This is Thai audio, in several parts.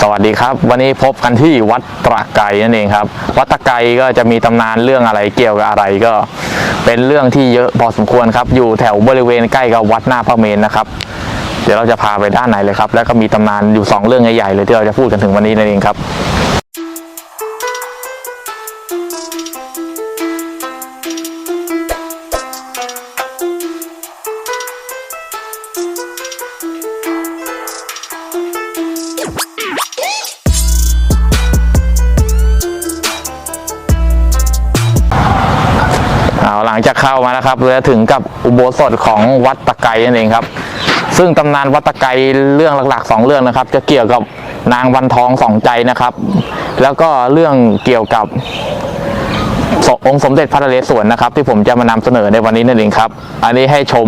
สวัสดีครับ วันนี้พบกันที่วัดตะไกนั่นเองครับ วัดตะไกก็จะมีตำนานเรื่องอะไรเกี่ยวกับอะไรก็ เป็นเรื่องที่เยอะพอสมควรครับ อยู่แถวบริเวณใกล้กับวัดหน้าพระเมรุนะครับ เดี๋ยวเราจะพาไปด้านไหนเลยครับ แล้วก็มีตำนานอยู่สองเรื่องใหญ่ๆเลยที่เราจะพูดกันถึงวันนี้นั่นเองครับ ลังจากเข้ามานะครับเราจะถึงกับอุโบสถของวัดตะไกนั่นเองครับ ซึ่งตำนานวัดตะไกเรื่องหลักๆสองเรื่องนะครับ จะเกี่ยวกับนางวันทองสองใจนะครับ แล้วก็เรื่องเกี่ยวกับองค์สมเด็จพระนเรศวรนะครับ ที่ผมจะมานำเสนอในวันนี้นั่นเองครับ อันนี้ให้ชม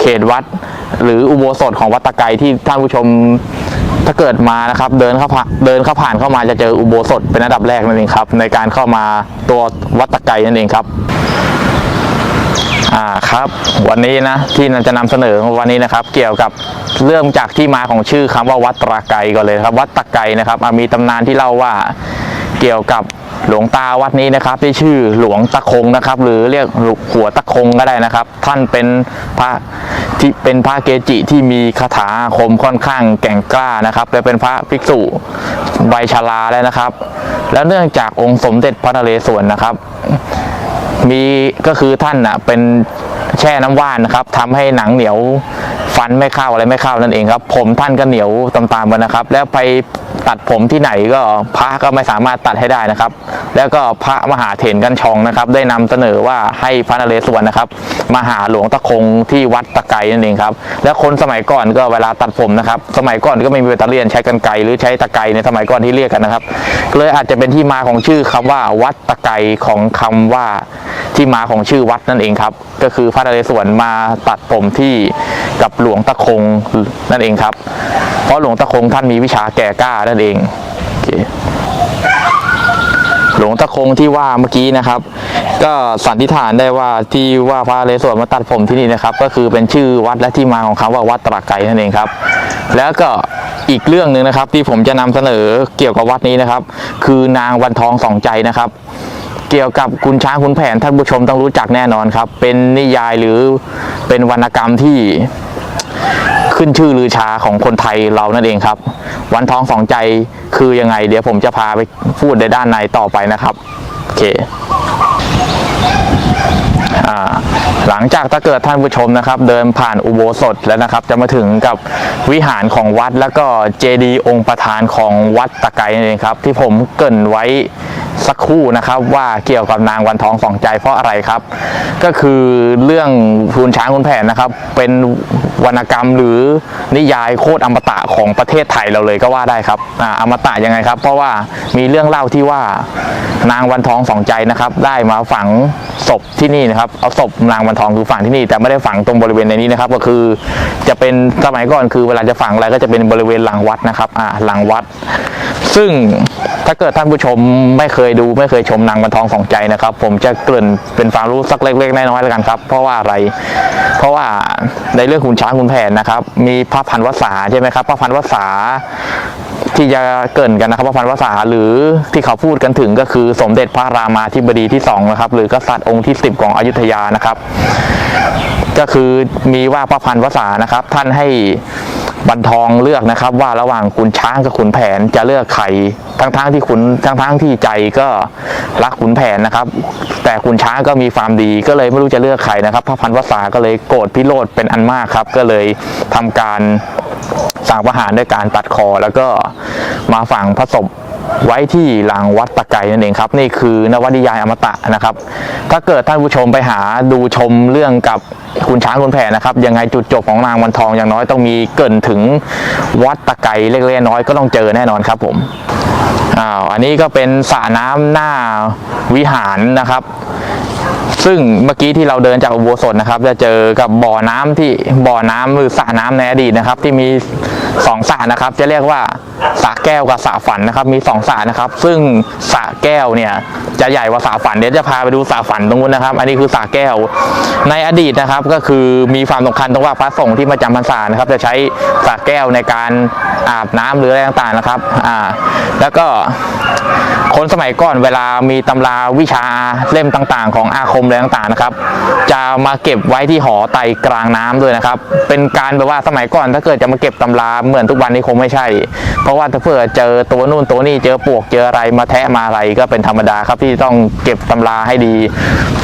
เขตวัด หรืออุโบสถของวัดตะไกที่ท่านผู้ชมถ้าเกิดมานะครับเดินเข้าผ่านเดินเข้าผ่านเข้ามาจะเจออุโบสถเป็นอันดับแรกนั่นเองครับ ในการเข้ามาตัววัดตะไกนั่นเองครับ อ่าครับ วันนี้นะที่เราจะนำเสนอวันนี้นะครับ เกี่ยวกับเรื่องจากที่มาของชื่อคำว่าวัดตะไกก่อนเลยครับ วัดตะไกนะครับมีตำนานที่เล่าว่าเกี่ยวกับหลวงตาวัดนี้นะครับที่ชื่อหลวงตะคงนะครับ หรือเรียกหัวตะคงก็ได้นะครับ ท่านเป็นพระที่เป็นพระเกจิที่มีคาถาคมค่อนข้างแก่งกล้านะครับ และเป็นพระภิกษุใบชราแล้วนะครับ แล้วเนื่องจากองค์สมเด็จพระนเรศวรนะครับ มีก็คือท่านอะเป็นแช่น้ำว่านนะครับทำให้หนังเหนียวฟันไม่เข้าอะไรไม่เข้านั่นเองครับ ผมท่านก็เหนียวตามๆกันนะครับ แล้วไปตัดผมที่ไหนก็พระก็ไม่สามารถตัดให้ได้นะครับ แล้วก็พระมหาเถรกันชองนะครับ ได้นำเสนอว่าให้พระนเรศวรนะครับมาหาหลวงตะคงที่วัดตะไกนั่นเองครับ แล้วคนสมัยก่อนก็เวลาตัดผมนะครับ สมัยก่อนก็ไม่มีแบตเตอรี่ใช้กันไกรหรือใช้ตะไกในสมัยก่อนที่เรียกกันนะครับเลยอาจจะเป็นที่มาของชื่อคำว่าวัดตะไกของคำว่า ที่มาของชื่อวัดนั่นเองครับ ก็คือพระนเรศวรมาตัดผมที่กับหลวงตะคงนั่นเองครับ เพราะหลวงตะคงท่านมีวิชาแก่กล้านั่นเองหลวงตะคงที่ว่าเมื่อกี้นะครับ ก็สันนิษฐานได้ว่าที่ว่าพระเรศวรมาตัดผมที่นี่นะครับ ก็คือเป็นชื่อวัดและที่มาของคำว่าวัดตระไกนั่นเองครับ แล้วก็อีกเรื่องหนึ่งนะครับ ที่ผมจะนำเสนอเกี่ยวกับวัดนี้นะครับ คือนางวันทองสองใจนะครับ เกี่ยวกับคุณช้างคุณแผนท่านผู้ชมต้องรู้จักแน่นอนครับ เป็นนิยายหรือเป็นวรรณกรรมที่ขึ้นชื่อลือชาของคนไทยเรานั่นเองครับ วันท้องสองใจคือยังไง เดี๋ยวผมจะพาไปพูดในด้านในต่อไปนะครับโอเคหลังจากถ้าเกิดท่านผู้ชมนะครับ เดินผ่านอุโบสถแล้วนะครับ จะมาถึงกับวิหารของวัดแล้วก็เจดีย์องค์ประธานของวัดตะไกนั่นเองครับ ที่ผมเกินไว้ สักครู่นะครับ ว่าเกี่ยวกับนางวันทองสองใจเพราะอะไรครับ ก็คือเรื่องพูนช้างคุณแผนนะครับ เป็นวรรณกรรมหรือนิยายโคตรอมตะของประเทศไทยเราเลยก็ว่าได้ครับอ่าอมตะยังไงครับ เพราะว่ามีเรื่องเล่าที่ว่านางวันทองสองใจนะครับ ได้มาฝังศพที่นี่นะครับเอาศพนางวันทองคือฝังที่นี่ แต่ไม่ได้ฝังตรงบริเวณในนี้นะครับ ก็คือจะเป็นสมัยก่อนคือเวลาจะฝังอะไรก็จะเป็นบริเวณหลังวัดนะครับอ่าหลังวัด ซึ่งถ้าเกิดท่านผู้ชมไม่เคยดูไม่เคยชมนางวันทองสองใจนะครับ ผมจะเกริ่นเป็นความรู้สักเล็กๆน้อยๆแล้วกันครับ เพราะว่าอะไร เพราะว่าในเรื่องขุนช้างขุนแผนนะครับ มีพระพันวษาใช่ไหมครับพระพันวษาที่จะเกินกันนะครับพระพันวษาหรือที่เขาพูดกันถึงก็คือสมเด็จพระรามาธิบดีที่สองนะครับหรือกษัตริย์องค์ที่ 10 ของอยุธยานะครับ ก็คือมีว่าพระพันวษานะครับ ท่านให้บรรทองเลือกนะครับ ว่าระหว่างขุนช้างกับขุนแผนจะเลือกใครทั้งๆที่ขุนทั้งๆที่ใจก็รักขุนแผนนะครับ แต่ขุนช้างก็มีความดีก็เลยไม่รู้จะเลือกใครนะครับ พระพันวษาก็เลยโกรธพิโรธเป็นอันมากครับ ก็เลยทำการ สั่งประหารด้วยการตัดคอ แล้วก็มาฝังพระศพไว้ที่หลังวัดตะไกนั่นเองครับ นี่คือนวนิยายอมตะนะครับ ถ้าเกิดท่านผู้ชมไปหาดูชมเรื่องกับคุณช้างคุณแผนนะครับ ยังไงจุดจบของนางวันทองอย่างน้อยต้องมีเกินถึงวัดตะไกเล็กๆน้อยก็ต้องเจอแน่นอนครับผมอ้าวอันนี้ก็เป็นสระน้ำหน้าวิหารนะครับ ซึ่งเมื่อกี้ที่เราเดินจากอุโบสถนะครับ จะเจอกับบ่อน้ำที่บ่อน้ำหรือสระน้ำในอดีตนะครับ ที่มีสองสระนะครับ จะเรียกว่าสระแก้วกับสระฝันนะครับมีสองสระนะครับ ซึ่งสระแก้วเนี่ยจะใหญ่กว่าสระฝันเดี๋ยวจะพาไปดูสระฝันตรงนู้นนะครับ อันนี้คือสระแก้ว ในอดีตนะครับก็คือมีความสำคัญตรงว่าพระสงฆ์ที่มาจำพรรษานะครับ จะใช้สระแก้วในการอาบน้ำหรืออะไรต่างๆนะครับอ่าแล้วก็คนสมัยก่อนเวลามีตำราวิชาเล่มต่างๆ ของอาคมอะไรต่างๆนะครับ จะมาเก็บไว้ที่หอไตกลางน้ำด้วยนะครับ เป็นการแบบว่าสมัยก่อนถ้าเกิดจะมาเก็บตำราเหมือนทุกวันนี้คงไม่ใช่เพราะว่าถ้าเผื่อเจอตัวนู่นตัวนี่เจอปลวกเจออะไรมาแทะมาอะไรก็เป็นธรรมดาครับที่ต้องเก็บตำราให้ดี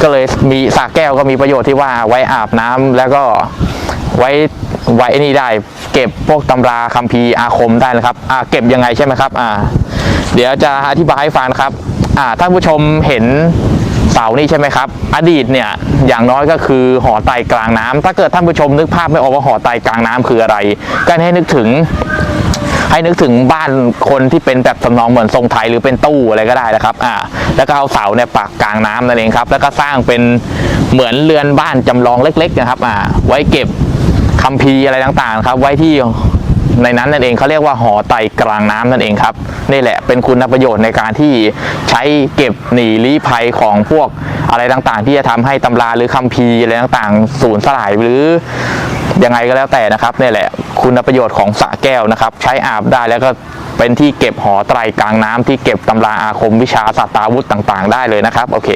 ก็เลยมีสระแก้วก็มีประโยชน์ที่ว่าไว้อาบน้ำแล้วก็ไว้ไว้นี่ได้เก็บพวกตำราคัมภีร์อาคมได้นะครับอ่าเก็บยังไงใช่ไหมครับอ่าเดี๋ยวจะอธิบายให้ฟังนะครับอ่าท่านผู้ชมเห็นเสานี่ใช่ไหมครับ อดีตเนี่ยอย่างน้อยก็คือหอไตกลางน้ำถ้าเกิดท่านผู้ชมนึกภาพไม่ออกว่าหอไตกลางน้ำคืออะไร ก็ให้นึกถึง ให้นึกถึงบ้านคนที่เป็นแบบสำนองเหมือนทรงไทยหรือเป็นตู้อะไรก็ได้นะครับอ่าแล้วก็เอาเสาเนี่ยปักกลางน้ำนั่นเองครับ แล้วก็สร้างเป็นเหมือนเรือนบ้านจำลองเล็ก ๆ นะครับอ่าไว้เก็บคัมภีร์อะไรต่างๆครับ ไว้ที่ ในนั้นนั่นเองเขาเรียกว่าหอไตกลางน้ำนั่นเองครับนี่แหละเป็นคุณประโยชน์ในการที่ใช้เก็บหนีลี้ภัยของพวกอะไรต่างๆ ที่จะทำให้ตำราหรือคัมภีร์อะไรต่างๆ สูญสลายหรือยังไงก็แล้วแต่นะครับนี่แหละคุณประโยชน์ของสระแก้วนะครับ ใช้อาบได้แล้วก็เป็นที่เก็บหอไตรกลางน้ำที่เก็บตำราอาคมวิชาสัตตาวุธต่าง ๆ ได้เลยนะครับโอเค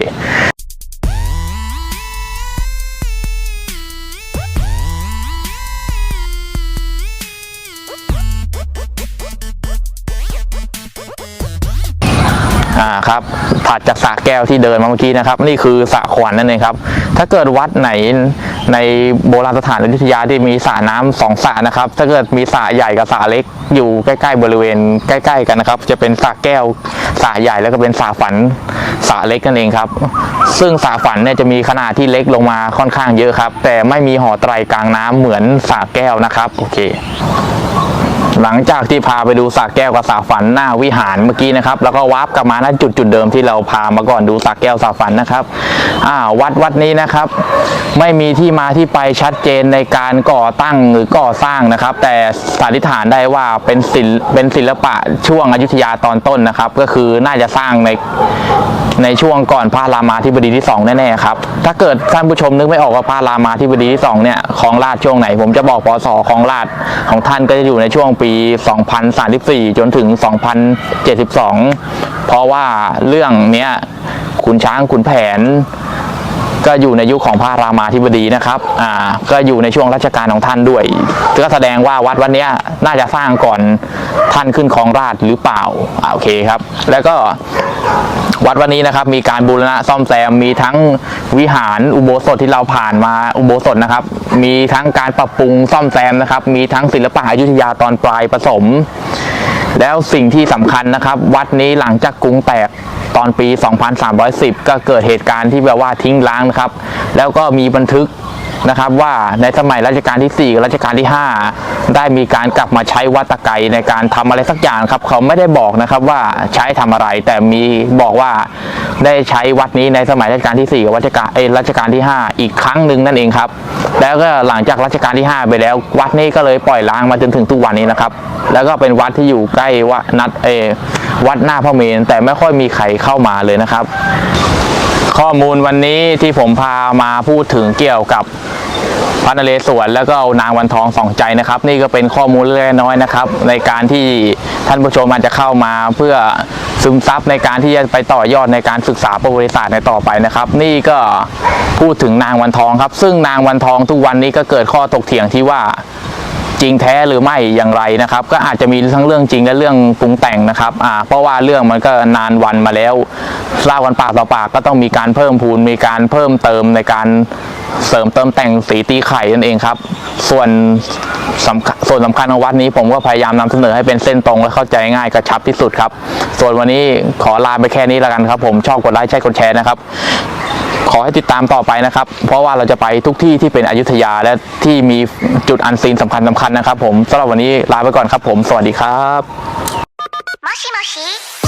อ่าครับถัดจากสระแก้วที่เดินมาเมื่อกี้นะครับนี่คือสระขวัญนั่นเองครับถ้าเกิดวัดไหนในโบราณสถานอยุธยาที่มีสระน้ำสองสระนะครับ ถ้าเกิดมีสระใหญ่กับสระเล็กอยู่ใกล้ๆบริเวณใกล้ๆกันนะครับ จะเป็นสระแก้วสระใหญ่แล้วก็เป็นสระฝันสระเล็กนั่นเองครับ ซึ่งสระฝันเนี่ยจะมีขนาดที่เล็กลงมาค่อนข้างเยอะครับ แต่ไม่มีหอไตรกลางน้ำเหมือนสระแก้วนะครับโอเค หลังจากที่พาไปดูสระแก้วกับสระฝันหน้าวิหารเมื่อกี้นะครับ แล้วก็วาร์ปกลับมาณจุดจุดเดิมที่เราพามาก่อนดูสระแก้วสระฝันนะครับอ่าวัดวัดนี้นะครับ ไม่มีที่มาที่ไปชัดเจนในการก่อตั้งหรือก่อสร้างนะครับ แต่สันนิษฐานได้ว่าเป็นศิลป์เป็นศิลปะช่วงอยุธยาตอนต้นนะครับ ก็คือน่าจะสร้างใน ในช่วงก่อนพระรามาธิบดีที่ 2 แน่ๆครับ ถ้าเกิดท่านผู้ชมนึกไม่ออกว่าพระรามาธิบดีที่ 2 เนี่ยของราชช่วงไหน ผมจะบอกปศของราชของท่านก็จะอยู่ในช่วงปี 2034 จนถึง 2072 เพราะว่าเรื่องเนี้ยขุนช้างขุนแผนก็อยู่ในยุคของพระรามาธิบดีนะครับ อ่า ก็อยู่ในช่วงรัชกาลของท่านด้วย ก็แสดงว่าวัดวันนี้น่าจะสร้างก่อนท่านขึ้นครองราชหรือเปล่า อ่า โอเคครับ แล้วก็ วัดวันนี้นะครับ มีการบูรณะซ่อมแซมมีทั้งวิหารอุโบสถที่เราผ่านมาอุโบสถนะครับ มีทั้งการปรับปรุงซ่อมแซมนะครับ มีทั้งศิลปะอยุธยาตอนปลายผสม แล้วสิ่งที่สำคัญนะครับ วัดนี้หลังจากกรุงแตกตอนปี 2310 ก็เกิดเหตุการณ์ที่แบบว่าทิ้งร้างนะครับ แล้วก็มีบันทึก นะครับว่าในสมัยรัชกาลที่ 4 รัชกาลที่ 5 ได้มีการกลับมาใช้วัดตะไกในการทำอะไรสักอย่างครับ เขาไม่ได้บอกนะครับว่าใช้ทำอะไร แต่มีบอกว่าได้ใช้วัดนี้ในสมัยรัชกาลที่ 4 กับรัชกาลเอรัชกาลที่ 5 อีกครั้งหนึ่งนั่นเองครับ แล้วก็หลังจากรัชกาลที่ 5 ไปแล้ว วัดนี้ก็เลยปล่อยล้างมาจนถึงทุกวันนี้นะครับ แล้วก็เป็นวัดที่อยู่ใกล้วัดนัดเออวัดหน้าพระเมรุแต่ไม่ค่อยมีใครเข้ามาเลยนะครับ ข้อมูลวันนี้ที่ผมพามาพูดถึงเกี่ยวกับพระนเรศวรแล้วก็เอานางวันทองสองใจนะครับ นี่ก็เป็นข้อมูลเล็กน้อยนะครับ ในการที่ท่านผู้ชมอาจจะเข้ามาเพื่อซึมซับในการที่จะไปต่อยอดในการศึกษาประวัติศาสตร์ในต่อไปนะครับ นี่ก็พูดถึงนางวันทองครับ ซึ่งนางวันทองทุกวันนี้ก็เกิดข้อตกเถียงที่ว่า จริงแท้หรือไม่อย่างไรนะครับ ก็อาจจะมีทั้งเรื่องจริงและเรื่องปรุงแต่งนะครับอ่าเพราะว่าเรื่องมันก็นานวันมาแล้วเล่ากันปากต่อปากก็ต้องมีการเพิ่มพูนมีการเพิ่มเติมในการเสริมเติมแต่งสีตีไข่นั่นเองครับ ส่วนสำคัญส่วนสำคัญของวัดนี้ผมก็พยายามนำเสนอให้เป็นเส้นตรงและเข้าใจง่ายกระชับที่สุดครับ ส่วนวันนี้ขอลาไปแค่นี้แล้วกันครับ ผมชอบกดไลค์ใช่กดแชร์นะครับ ขอให้ติดตามต่อไปนะครับ เพราะว่าเราจะไปทุกที่ที่เป็นอยุธยาและที่มีจุดอันซีนสำคัญสำคัญนะครับผมสำหรับวันนี้ลาไปก่อนครับผม สวัสดีครับ もしもし